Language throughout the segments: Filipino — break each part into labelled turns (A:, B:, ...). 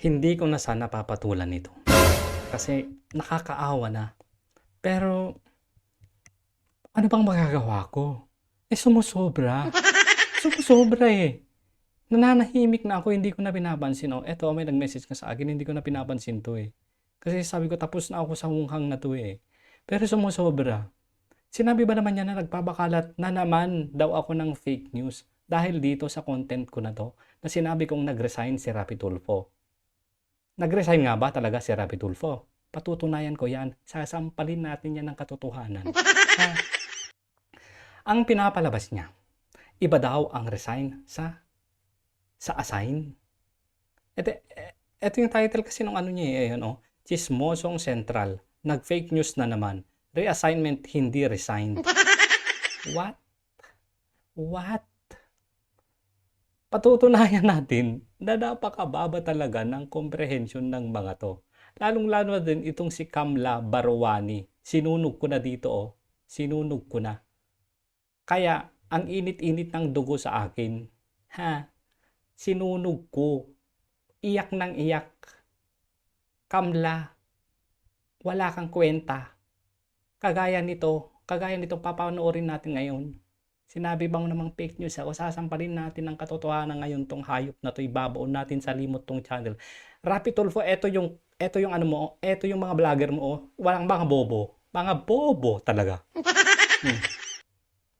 A: Hindi ko na sana papatulan ito. Kasi nakakaawa na. Pero, ano bang magagawa ko? Eh, sumusobra. Sumusobra eh. Nananahimik na ako, hindi ko na pinapansin. Oh, eto, may nag-message ka sa akin, hindi ko na pinapansin to eh. Kasi sabi ko, tapos na ako sa hunghang na to eh. Pero sumusobra. Sinabi ba naman niya na nagpapakalat na naman daw ako ng fake news dahil dito sa content ko na to na sinabi kong nag-resign si Rapi Tulfo. Nag-resign nga ba talaga si Rapi Tulfo? Patutunayan ko yan. Sasampalin natin yan ng katotohanan. Ha? Ang pinapalabas niya, iba daw ang resign sa sa assign. Ito, ito yung title kasi ng ano niya eh, ayun oh. Chismosong Central. Nag-fake news na naman. Reassignment, hindi resigned. What? What? Patutunayan natin na napakababa talaga ng comprehension ng mga to. Lalong-lalo na din itong si Kamla Barwani. Sinunog ko na dito oh. Sinunog ko na. Kaya, ang init-init ng dugo sa akin. Ha? Sinunog ko. Iyak ng iyak. Kamla, wala kang kwenta. Kagaya nito, kagaya nito papanoorin natin ngayon. Sinabi bang namang fake news ako, sasampalin natin ng katotohanan ngayon tong hayop na to, ibabaon natin sa limot tong channel. Rapi Tulfo, eto yung, eto yung ano mo, eto yung mga vlogger mo, oh. walang mga bobo. Mga bobo talaga. Hmm.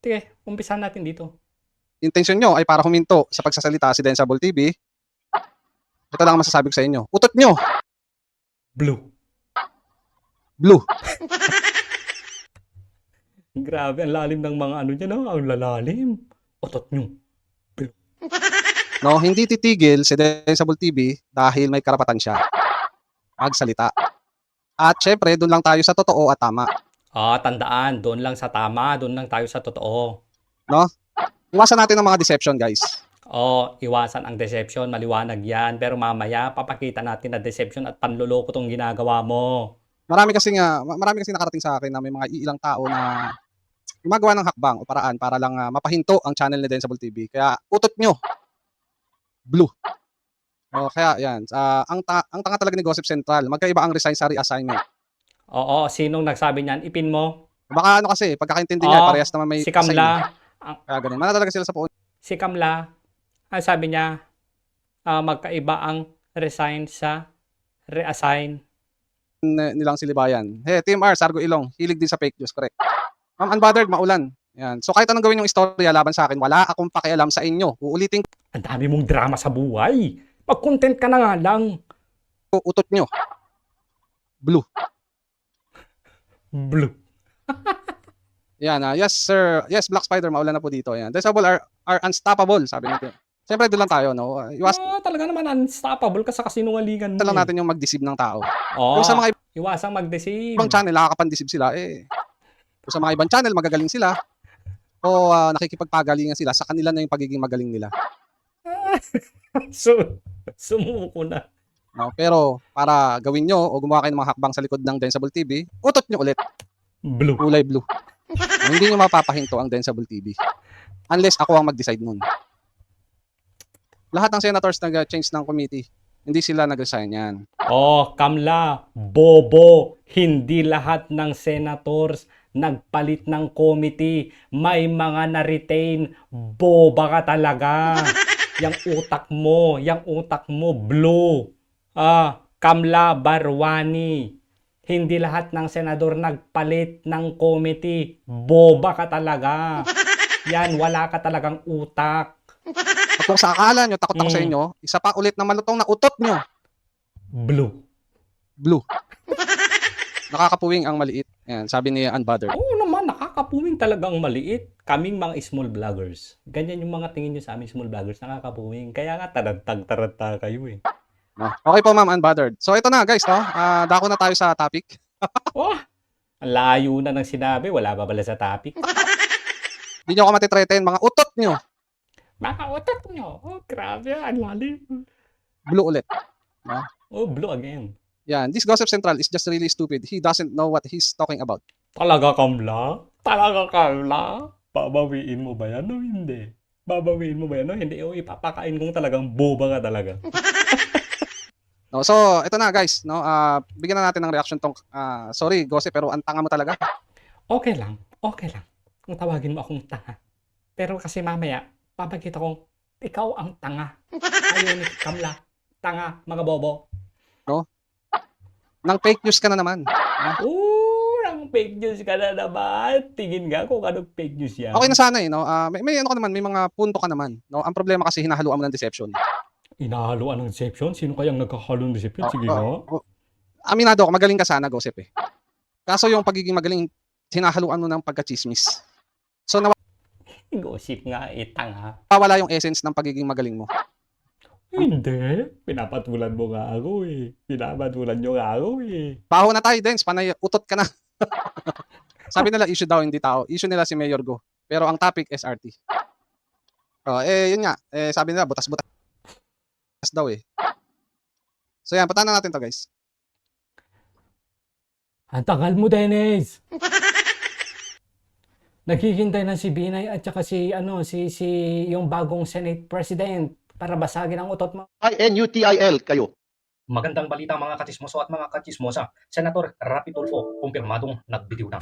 A: Sige, umpisahan natin dito.
B: intention nyo ay para huminto sa pagsasalita si Densable TV, ito lang ang masasabi ko sa inyo. Utot nyo,
A: Blue.
B: blue.
A: Grabe, ang lalim ng mga ano niya, no? Ang lalalim. Otot nyo.
B: No, hindi titigil si Densable TV dahil may karapatan siya magsalita. At syempre, doon lang tayo sa totoo at tama.
A: Ah, tandaan, doon lang sa tama, doon lang tayo sa totoo.
B: Iwasan natin ang mga deception, guys.
A: Oh, iwasan ang deception, maliwanag yan. Pero mamaya, papakita natin na deception at panluloko tong ginagawa mo.
B: Marami kasi nga, ma- marami kasi nakarating sa akin na may mga ilang tao na gumagawa ng hakbang o paraan para lang ah, mapahinto ang channel ni Densable TV. Kaya utot nyo, blue. O, kaya yan, Ah, ang, ta- ang tanga talaga ni Gossip Central, magkaiba ang resign sa reassignment.
A: Oo, sinong nagsabi niyan? Ipin mo.
B: Baka ano kasi, pagkakaintindi niya,
A: Oo,
B: parehas naman may
A: Si. Kamla.
B: Kaya ganun. Mana talaga sila sa puon.
A: Si Kamla. Ang sabi niya, ah, magkaiba ang resign sa reassign.
B: nilang silibayan. Hey, Team R, Sargo Ilong, hilig din sa fake news, correct. Ma'am Unbothered, maulan. Yan. So kahit anong gawin yung istorya laban sa akin, wala akong pakialam sa inyo. Uulitin
A: Ang dami mong drama sa buhay. Mag-content ka na nga lang.
B: ko, utot nyo. Blue.
A: Blue.
B: Yan, ah, yes sir. Yes, Black Spider, maulan na po dito. Yan. Decibel are, are unstoppable, sabi natin. Siyempre, doon lang tayo, no? Iwasan
A: Ah, talaga naman unstoppable ka sa kasinungalingan mo.
B: lang
A: eh.
B: natin yung mag-deceive ng tao.
A: Oo,
B: Kung sa mga
A: iwasang mag-deceive.
B: ibang channel, nakakapandeceive sila, eh, sa mga ibang channel, magagaling sila, o ah, nakikipagpagalingan sila, sa kanila na yung pagiging magaling nila.
A: so, sumuko na.
B: No? Pero para gawin nyo o gumawa kayo ng mga hakbang sa likod ng Densable TV, utot nyo ulit,
A: Blue.
B: kulay blue. No, hindi nyo mapapahinto ang Densable TV. Unless ako ang mag-decide nun. Lahat ng senators nag-change ng committee. Hindi sila nag-resign yan.
A: Oh, Kamla, bobo, hindi lahat ng senators nagpalit ng committee. May mga na-retain. Boba ka talaga. yang utak mo, yang utak mo, blue. Ah, Kamla Barwani. Hindi lahat ng senador nagpalit ng committee. Boba ka talaga. Yan, wala ka talagang utak.
B: At kung sa akala nyo, takot ako sa
A: Mm.
B: inyo, isa pa ulit na malutong na utot nyo,
A: Blue.
B: blue. Nakakapuwing ang maliit. Yan, sabi ni Unbothered.
A: Oo naman, nakakapuwing talagang maliit. Kaming mga small vloggers. Ganyan yung mga tingin nyo sa amin small vloggers, nakakapuwing. Kaya nga, tarantag-taranta kayo eh.
B: No? Okay po, ma'am, Unbothered. So ito na, guys, no? Ah, dako na tayo sa topic.
A: Oh, ang layo na ng sinabi, wala pa pala sa topic.
B: Hindi nyo ako matitreten, mga utot nyo.
A: Baka utak nyo. Oh, grabe, ang lalim.
B: Blue ulit.
A: Oh, blue again.
B: Yan, this Gossip Central is just really stupid. He doesn't know what he's talking about.
A: Talaga, Kamla? Talaga, Kamla? Babawiin mo ba yan o hindi? Babawiin mo ba yan o hindi? O ipapakain kong talagang boba ka talaga.
B: No, so ito na guys, no. ah, bigyan na natin ng reaction tong ah, sorry, Gose, pero ang tanga mo talaga.
A: Okay lang, okay lang. Kung tawagin mo akong tanga. Pero kasi mamaya, papakita kong ikaw ang tanga. Ayaw ni Kamla. Tanga, mga bobo.
B: Nang fake news ka na naman.
A: Oo, ang fake news ka na naman. Tingin nga kung anong fake news yan.
B: Okay na sana eh, no. Ah, may, may ano ka naman, may mga punto ka naman, no. Ang problema kasi hinahaluan mo ng deception.
A: Inahaluan ng deception? Sino kayang nagkahalo ng deception? Sige
B: Ah,
A: nga.
B: ah, Aminado ako, magaling ka sana, Gosep eh. Kaso yung pagiging magaling, hinahaluan mo ng pagkachismis. So
A: Gossip nga, eh, tanga.
B: nawawala yung essence ng pagiging magaling mo.
A: Hindi. Pinapatulan mo nga ako eh. Pinapatulan nyo nga ako eh.
B: Baho na tayo, Dens. Panay, utot ka na. Sabi nila, issue daw, hindi tao. Issue nila si Mayor Go. Pero ang topic, SRT. Oh, eh, yun nga. Eh, sabi nila, butas-butas daw eh. So yan, patanan natin to guys.
A: Ang tagal mo, Dennis! Naghihintay na si Binay at saka si, ano, si, si, yung bagong Senate President para basagin ang utot mo.
C: I-N-U-T-I-L kayo.
D: Magandang balita mga katismoso at mga katismosa. Senator Rapi Tulfo, kumpirmadong nagbitiw na.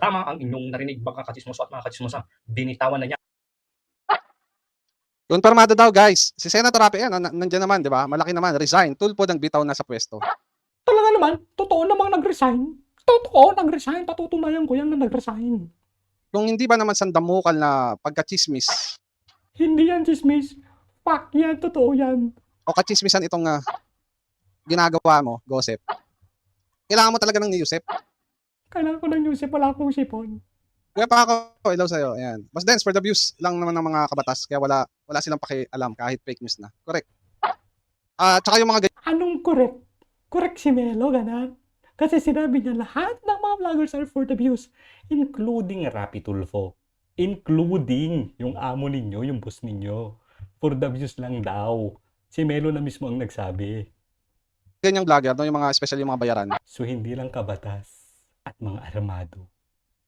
D: Tama ang inyong narinig mga katismoso at mga katismosa. Binitawan na niya
B: Yung permado daw guys. Si Senator Rapi, yan, nan- nandiyan naman, di ba? Malaki naman, resign. Tulpo ng bitaw na sa pwesto.
A: Talaga naman, totoo namang nag-resign. Totoo, nag-resign. Patutunayan ko yan na nag-resign.
B: Kung hindi ba naman sandamukal na pagkachismis
A: Hindi yan chismis. Fuck yan, totoo yan.
B: o kachismisan itong ah, ginagawa mo, Gosep, kailangan mo talaga ng niyusep.
A: Kailangan ko ng Yusef, wala akong sipon.
B: Kaya pa ako, ilaw sa'yo. Ayan. Mas dance for the views lang naman ng mga kabatas. Kaya wala, wala silang pakialam kahit fake news na. Correct. Ah, tsaka yung mga
A: Anong correct? Correct si Melo, ganan. Kasi sinabi niya lahat ng mga vloggers are for the views. Including Rapi Tulfo. Including yung amo ninyo, yung boss ninyo. For the views lang daw. Si Melo na mismo ang nagsabi.
B: ganyang vlogger, no, yung mga special yung mga bayaran.
A: So hindi lang kabatas at mga armado.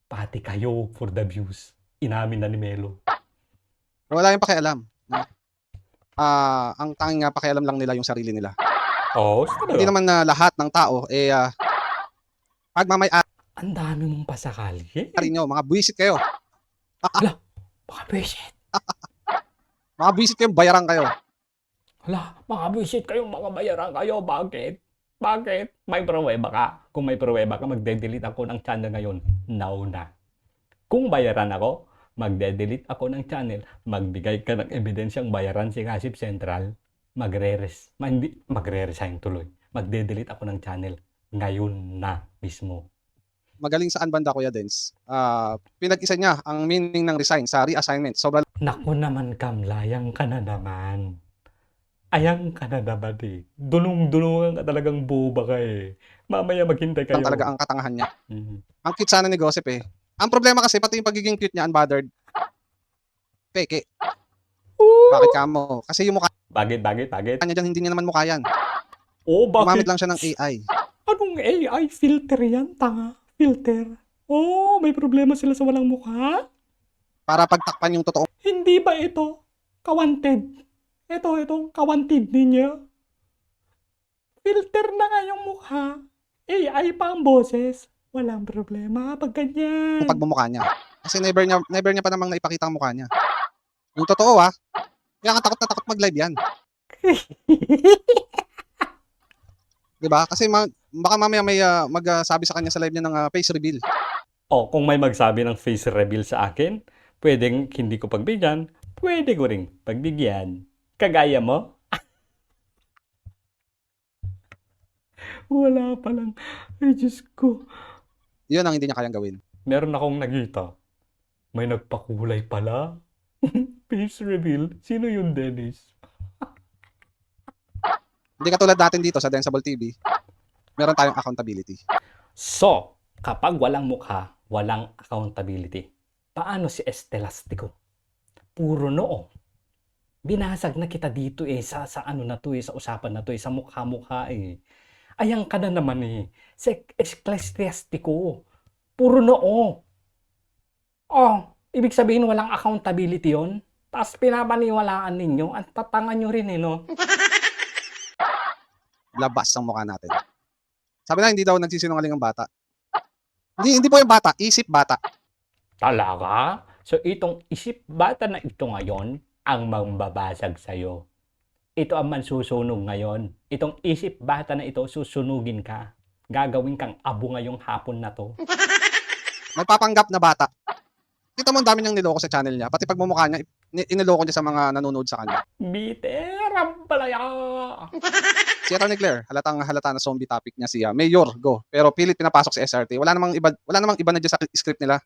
A: Pati kayo for the views. Inamin na ni Melo.
B: Pero wala yung pakialam. no? Ah, ang tanging nga pakialam lang nila yung sarili nila.
A: Oh,
B: Hindi naman na lahat ng tao eh ah, pagmamay-ari
A: Ang dami mong pasakali.
B: nyo, mga buwisit kayo.
A: Mga buwisit.
B: Mga buwisit kayo, bayaran kayo.
A: Hala, mga buwisit kayo, mga bayaran kayo. Bakit? Bakit? May pruweba ka. Kung may pruweba ka, magde-delete ako ng channel ngayon. Now na. Kung bayaran ako, magde-delete ako ng channel. Magbigay ka ng ebidensyang bayaran si Kasip Central. Magre-res, ma- hindi, magre-resign tuloy. Magde-delete ako ng channel. Ngayon na mismo.
B: Magaling saan banda Kuya Dens. Ah, pinag-isa niya ang meaning ng resign sa reassignment. Sobra
A: Naku naman, Kamlayang ka na naman. Ayang ka na naman eh. Dulong-dulungan ka talagang boba ka eh. Mamaya maghintay kayo.
B: lang talaga ang katangahan niya.
A: Mhm.
B: Ang cute sana ni Gossip eh. Ang problema kasi pati yung pagiging cute niya unbothered. Peke. Bakit ka mo? Kasi yung mukha
A: Bagit, bagit, bagit.
B: niya dyan, hindi niya naman mukha yan.
A: Oh,
B: Gumamit
A: bakit?
B: lang siya ng AI.
A: Anong AI filter yan, tanga? Filter. Oh, may problema sila sa walang mukha?
B: Para pagtakpan yung totoo.
A: Hindi ba ito kawanted? Ito, itong kawanted ninyo. Filter na nga yung mukha. AI pa ang boses. Walang problema pag ganyan.
B: Yung pagmumukha niya. Kasi never niya, never niya pa namang naipakita ang mukha niya. Yung totoo ah. Kaya nga takot na takot mag-live yan. Di ba? Kasi ma- baka mamaya may ah, magsabi sa kanya sa live niya ng ah, face reveal.
A: Oh, kung may magsabi ng face reveal sa akin, pwedeng hindi ko pagbigyan, pwede ko ring pagbigyan. Kagaya mo? Wala pa lang. Ay, Diyos ko.
B: Yun ang hindi niya kayang gawin.
A: Meron akong nakita. May nagpakulay pala. face reveal? Sino yun, Dennis?
B: Hindi katulad natin dito sa Densable TV. Meron tayong accountability.
A: So, kapag walang mukha, walang accountability. Paano si Estelastico? Puro noo. Binasag na kita dito eh sa, sa ano na to eh, sa usapan na to eh, sa mukha-mukha eh. Ayang ka na naman eh. Si Ecclesiastico. Puro noo. Oh, ibig sabihin walang accountability yon. Tapos pinapaniwalaan ninyo, ang tatanga nyo rin eh, no?
B: Labas ang mukha natin. Sabi na, hindi daw nagsisinungaling ang bata. Hindi, hindi po yung bata, isip bata.
A: Talaga? So itong isip bata na ito ngayon ang mambabasag sa'yo. Ito ang mansusunog ngayon. Itong isip bata na ito, susunugin ka. Gagawin kang abo ngayong hapon na to.
B: Nagpapanggap na bata. Kita mo ang dami niyang niloko sa channel niya. Pati pagmumukha niya, ni- iniloko niya sa mga nanonood sa kanya.
A: Biterang palaya!
B: Si Atty. Claire, halatang halata na zombie topic niya siya. Mayor, go. Pero pilit pinapasok sa SRT. Wala namang iba, wala namang iba na dyan sa script nila.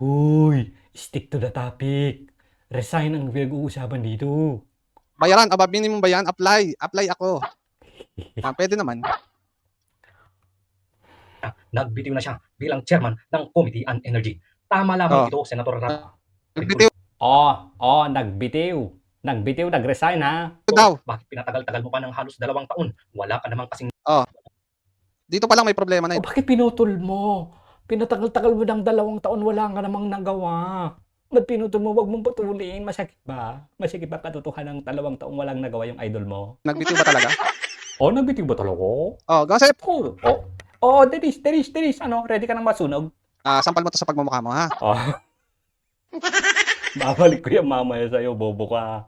A: Huy, stick to the topic. Resign ang pinag-uusapan dito.
B: Bayaran, aba, minimum ba yan? Apply. Apply ako. Ah, pwede naman.
D: Nagbitiw na siya bilang chairman ng Committee on Energy. Tama lamang
B: Oh.
D: ito, Senator Rapi
B: Nagbitiw
A: Oh, oh, nagbitiw. Nagbitiw, nag-resign ha.
B: daw.
D: Bakit pinatagal-tagal mo pa ng halos dalawang taon? Wala ka namang kasing
B: Dito pa lang may problema na
A: O bakit pinutol mo? Pinatagal-tagal mo ng dalawang taon, wala ka namang nagawa. Ba't pinutol mo? Huwag mong putulin. Masakit ba? Masakit ba katotohanan ng dalawang taong walang nagawa yung idol mo?
B: Nagbitiw ba talaga?
A: Oh, nagbitiw ba talaga?
B: Oh, gossip.
A: Oh, oh, oh, deris, deris, deris. Ano, ready ka nang masunog?
B: Ah, sampal mo to sa pagmumukha mo, ha?
A: Oh. Babalik ko yung mamaya sa'yo, bobo ka.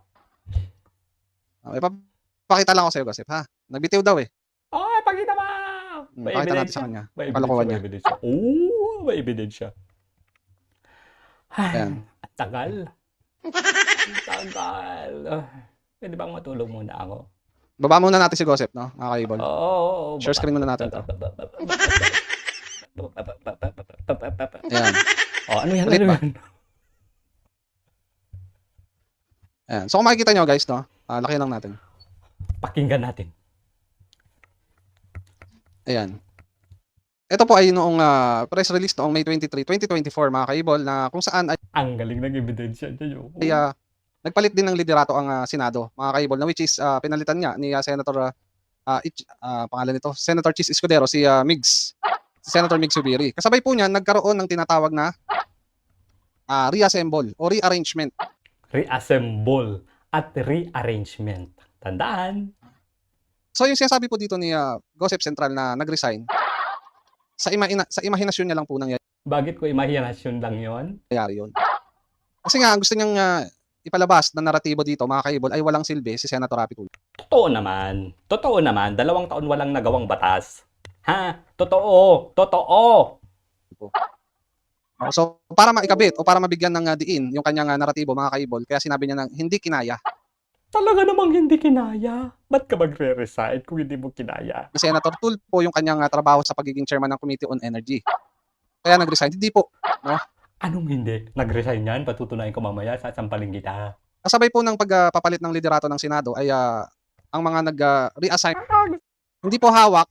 B: Oh, ipapakita lang ako sa'yo, gossip, ha? Nagbitiw daw, eh.
A: Oh, pakita mo!
B: Hmm,
A: May
B: Pakita natin sa kanya.
A: May
B: Kalokohan
A: may ebidensya. Oh, may ebidensya. Ay,
B: Ayan.
A: ang tagal. Ang tagal. Ah, Pwede bang matulog muna ako?
B: Baba muna natin si gossip, no? Mga kaibol.
A: Oo. Oh, oh,
B: Share screen muna natin to. Ayan.
A: Oh, ano yan?
B: Ulit
A: Ano
B: ba?
A: yan?
B: Ayan. So kung makikita nyo, guys, no? Ah, laki lang natin.
A: Pakinggan natin.
B: Ayan. Ito po ay noong ah, press release noong May 23, 2024, mga kaibol, na kung saan ay
A: Ang galing ng ebidensya niyo.
B: ay, ah, nagpalit din ng liderato ang ah, Senado, mga kaibol, na which is ah, pinalitan niya ni ah, Senator, ah, Ich- ah, pangalan nito, Senator Chis Escudero, si ah, Migs, si Senator Migs Subiri. Kasabay po niyan, nagkaroon ng tinatawag na ah, reassemble o rearrangement.
A: Reassemble at rearrangement. Tandaan.
B: So yung sinasabi po dito ni ah, Gossip Central na nag-resign, sa, ima sa imahinasyon niya lang po nangyayari
A: Bakit ko imahinasyon lang yon?
B: yun. Kasi nga, ang gusto niyang ah, ipalabas na naratibo dito, mga kaibol, ay walang silbi si Senator Rapi Tulfo.
A: Totoo naman. Totoo naman. Dalawang taon walang nagawang batas. Ha? Totoo. Totoo.
B: So, para maikabit o para mabigyan ng ah, diin yung kanyang ah, naratibo, mga kaibol, kaya sinabi niya ng hindi kinaya
A: Talaga namang hindi kinaya. Ba't ka magre-resign kung hindi mo kinaya?
B: Senator Tulfo yung kanyang ah, trabaho sa pagiging chairman ng Committee on Energy. Kaya nag-resign. Hindi po.
A: Anong hindi? Nag-resign yan? Patutunayan ko mamaya sa sampaling kita.
B: Kasabay po ng pagpapalit ng liderato ng Senado ay ah, ang mga nag-reassign hindi po hawak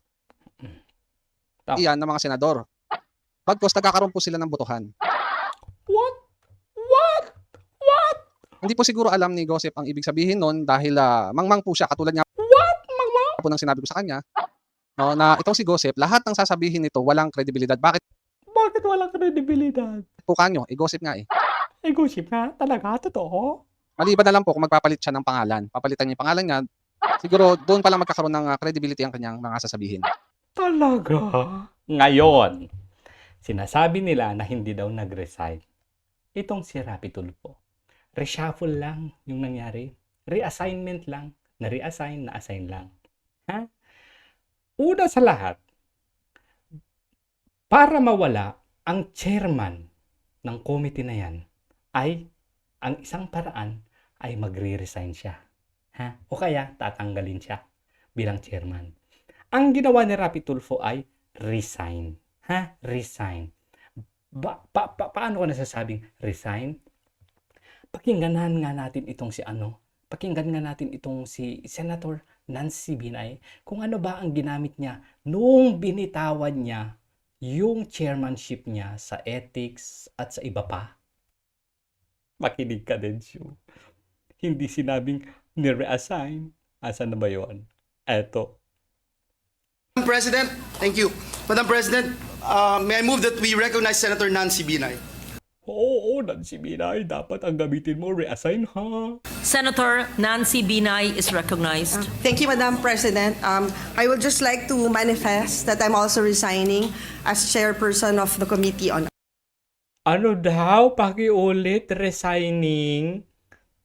A: Tama.
B: iyan ng mga senador. Bagkos nagkakaroon po sila ng botohan.
A: What? What? What?
B: Hindi po siguro alam ni Gossip ang ibig sabihin nun dahil ah, mangmang po siya katulad nga
A: What? Mama?
B: po ng sinabi ko sa kanya no, na itong si Gossip, lahat ng sasabihin nito walang kredibilidad. Bakit
A: Bakit walang kredibilidad?
B: po kanyo? Eh, Gossip nga eh.
A: Eh, gossip nga. Talaga? Totoo?
B: Maliban na lang po kung magpapalit siya ng pangalan. Papalitan niya yung pangalan niya. Siguro doon pa lang magkakaroon ng ah, credibility ang kanyang mga sasabihin.
A: Talaga? Ngayon, sinasabi nila na hindi daw nag-resign. Itong si Rapi Tulfo. Reshuffle lang yung nangyari. Reassignment lang. Na-reassign, na-assign lang. Ha? Una sa lahat, para mawala ang chairman ng committee na yan, ay ang isang paraan ay magre-resign siya. Ha? O kaya tatanggalin siya bilang chairman. Ang ginawa ni Rapi Tulfo ay resign. Ha? Resign. Ba, pa, pa- paano ko nasasabing resign? Pakingganan nga natin itong si ano. Pakinggan nga natin itong si Senator Nancy Binay kung ano ba ang ginamit niya nung binitawan niya yung chairmanship niya sa ethics at sa iba pa. Makinig ka din, Shu. Hindi sinabing ni-reassign. Asan na ba yun? Eto,
C: Madam President, thank you. Madam President, uh, may I move that we recognize Senator Nancy Binay?
A: Oo, Nancy Binay, dapat ang gamitin mo, reassign ha.
E: Senator Nancy Binay is recognized.
F: Thank you, Madam President. Um, I would just like to manifest that I'm also resigning as chairperson of the Committee on
A: Ano daw? Pakiulit, resigning.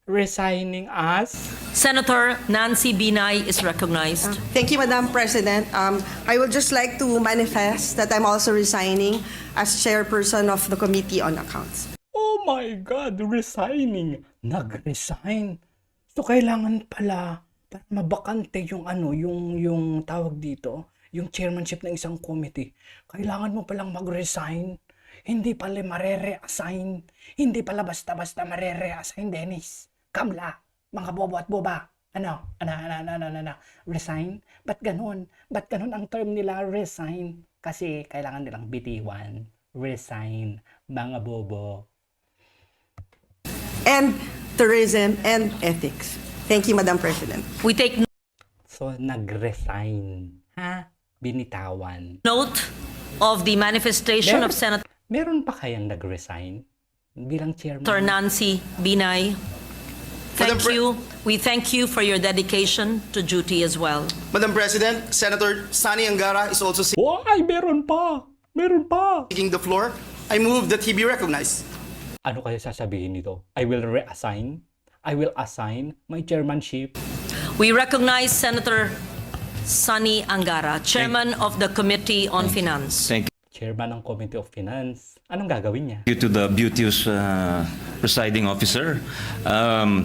A: Resigning as?
E: Senator Nancy Binay is recognized.
F: Thank you, Madam President. Um, I would just like to manifest that I'm also resigning as chairperson of the Committee on Accounts.
A: Oh my God, resigning. Nag-resign. So, kailangan pala para mabakante yung ano, yung, yung tawag dito, yung chairmanship ng isang committee. Kailangan mo palang mag-resign. Hindi pala marere-assign. Hindi pala basta-basta marere-assign, Dennis. Kamla, mga bobo at boba. Ano? Ano, ano, ano, ano, ano, Resign? Ba't ganun? Ba't ganun ang term nila, resign? Kasi kailangan nilang bitiwan. Resign. Mga bobo.
F: And tourism and ethics. Thank you, Madam President.
E: We take
A: So, nag-resign. Ha? Binitawan.
E: note of the manifestation of Senator
A: Meron pa kayang nag-resign bilang chairman?
E: Nancy Binay.
C: Madam
E: Thank
C: Pre-
E: you. We thank you for your dedication to duty as well.
C: Madam President, Senator Sani Angara is also
A: Why? Meron pa! Meron pa!
C: seeking the floor. I move that he be recognized.
A: Ano kaya sasabihin nito? I will reassign? I will assign my chairmanship?
E: We recognize Senator Sunny Angara, Chairman of the Committee on Finance.
G: Thank
A: Chairman ng Committee of Finance. Anong gagawin niya?
G: you to the beauteous uh, presiding officer, um,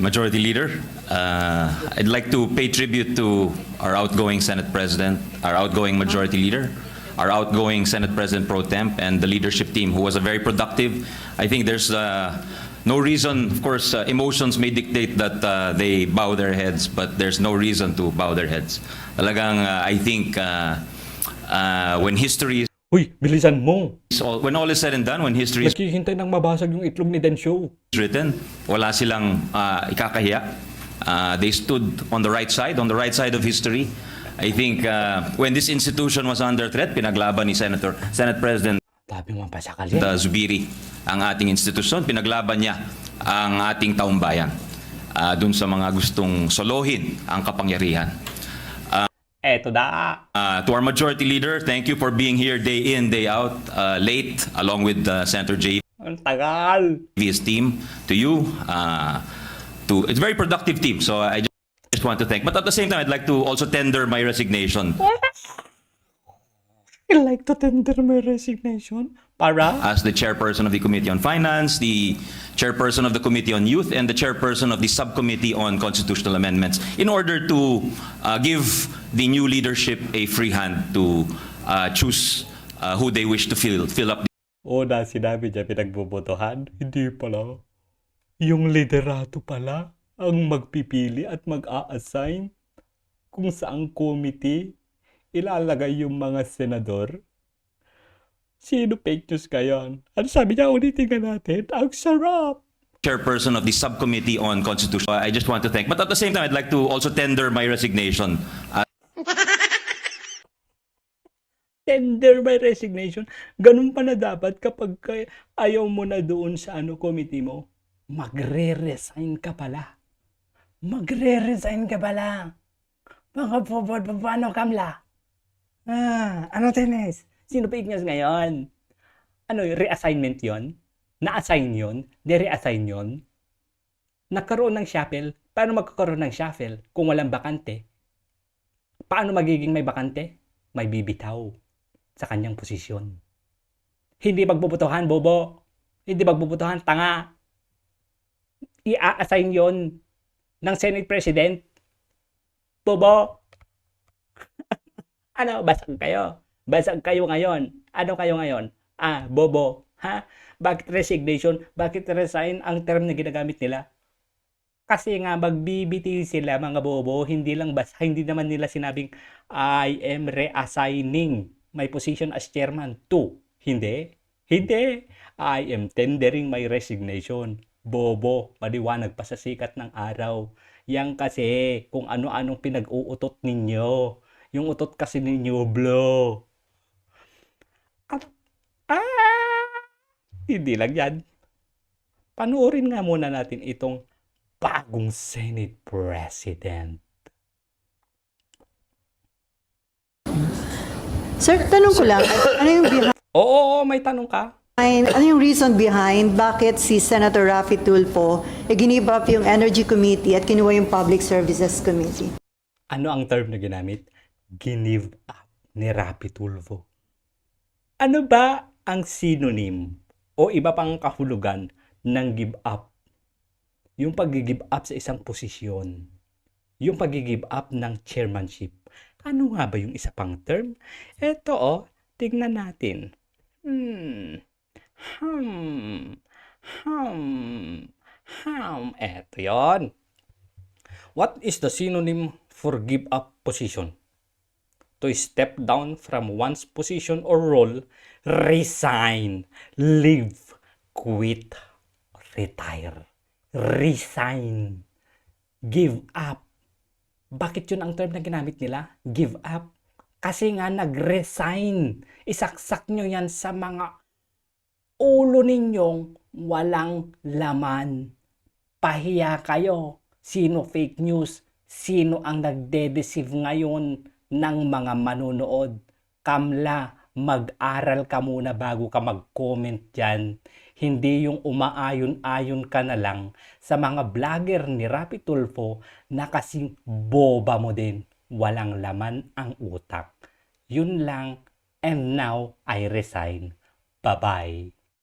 G: Majority Leader. Uh, I'd like to pay tribute to our outgoing Senate President, our outgoing Majority Leader, our outgoing Senate President Pro Temp, and the leadership team, who was a very productive. I think there's uh, no reason, of course, uh, emotions may dictate that uh, they bow their heads, but there's no reason to bow their heads. Talagang, uh, I think, uh, uh, when history
A: Uy, bilisan mo!
G: all, when all is said and done, when history is
A: Naghihintay ng mabasag yung itlog ni Densho.
G: written, wala silang uh, ikakahiya. Uh, they stood on the right side, on the right side of history. I think uh, when this institution was under threat, pinaglaban ni Senator, Senate President
A: Tabi mo pa sa kali.
G: Zubiri ang ating institusyon. Pinaglaban niya ang ating taumbayan uh, dun sa mga gustong solohin ang kapangyarihan.
A: Eto da!
G: Uh, to our majority leader, thank you for being here day in, day out, uh, late, along with uh, Senator J.
A: Ang tagal!
G: previous team, to you, uh, to it's a very productive team. So I just, just want to thank. But at the same time, I'd like to also tender my resignation
A: I like to tender my resignation para
G: as the chairperson of the Committee on Finance, the chairperson of the Committee on Youth, and the chairperson of the Subcommittee on Constitutional Amendments, in order to uh, give the new leadership a free hand to uh, choose uh, who they wish to fill fill up
A: O na sinabi niya pinagbubotohan? Hindi pala. Yung liderato pala ang magpipili at mag-a-assign kung saang committee ilalagay yung mga senador. Sino fake news kayon? Ano sabi niya? Ulitin nga natin. Ang sarap!
G: chairperson of the Subcommittee on Constitutional. I just want to thank. But at the same time, I'd like to also tender my resignation uh,
A: Tender my resignation. Ganun pa na dapat kapag ayaw mo na doon sa ano committee mo. Magre-resign ka pala. Magre-resign ka pala. Mga pobod, paano kamla? Ah, ano tennis? Sino fake news ngayon? Ano, reassignment yon? Na-assign yon? De-reassign yon? Nagkaroon ng shuffle? Paano magkakaroon ng shuffle kung walang bakante? Paano magiging may bakante? May bibitaw sa kanyang posisyon. Hindi magbubutuhan, bobo. Hindi magbubutuhan, tanga. I-assign yon ng Senate President. Bobo. ano, basag kayo. Basag kayo ngayon. Ano kayo ngayon? Ah, bobo. Ha? Bakit resignation? Bakit resign ang term na ginagamit nila? Kasi nga magbibiti sila mga bobo, hindi lang bas, hindi naman nila sinabing I am reassigning my position as chairman to. Hindi. Hindi. I am tendering my resignation. Bobo, maliwanag pa sa sikat ng araw. Yang kasi kung ano-anong pinag-uutot ninyo. Yung utot kasi ninyo, blow. Hindi lang yan. Panoorin nga muna natin itong bagong Senate President.
H: Sir, tanong ko lang, ano yung behind,
A: Oo, oo, may tanong ka?
H: ano yung reason behind bakit si Senator Raffy Tulfo e ginive up yung Energy Committee at kinuha yung Public Services Committee?
A: Ano ang term na ginamit? Ginive up ni Rapi Tulfo. Ano ba ang synonym o iba pang kahulugan ng give up? Yung pag-give up sa isang posisyon. Yung pag-give up ng chairmanship. Ano nga ba yung isa pang term? Eto oh, tignan natin. Hmm. Hmm. Hmm. Hmm. Eto yon. What is the synonym for give up position? To step down from one's position or role, resign, leave, quit, retire, resign, give up. Bakit yun ang term na ginamit nila? Give up. Kasi nga nag-resign. Isaksak nyo yan sa mga ulo ninyong walang laman. Pahiya kayo. Sino fake news? Sino ang nagde-deceive ngayon ng mga manonood? Kamla, mag-aral ka muna bago ka mag-comment dyan. Hindi yung umaayon-ayon ka na lang sa mga vlogger ni Rapi Tulfo na kasing boba mo din. Walang laman ang utak. Yun lang. And now, I resign. Bye-bye.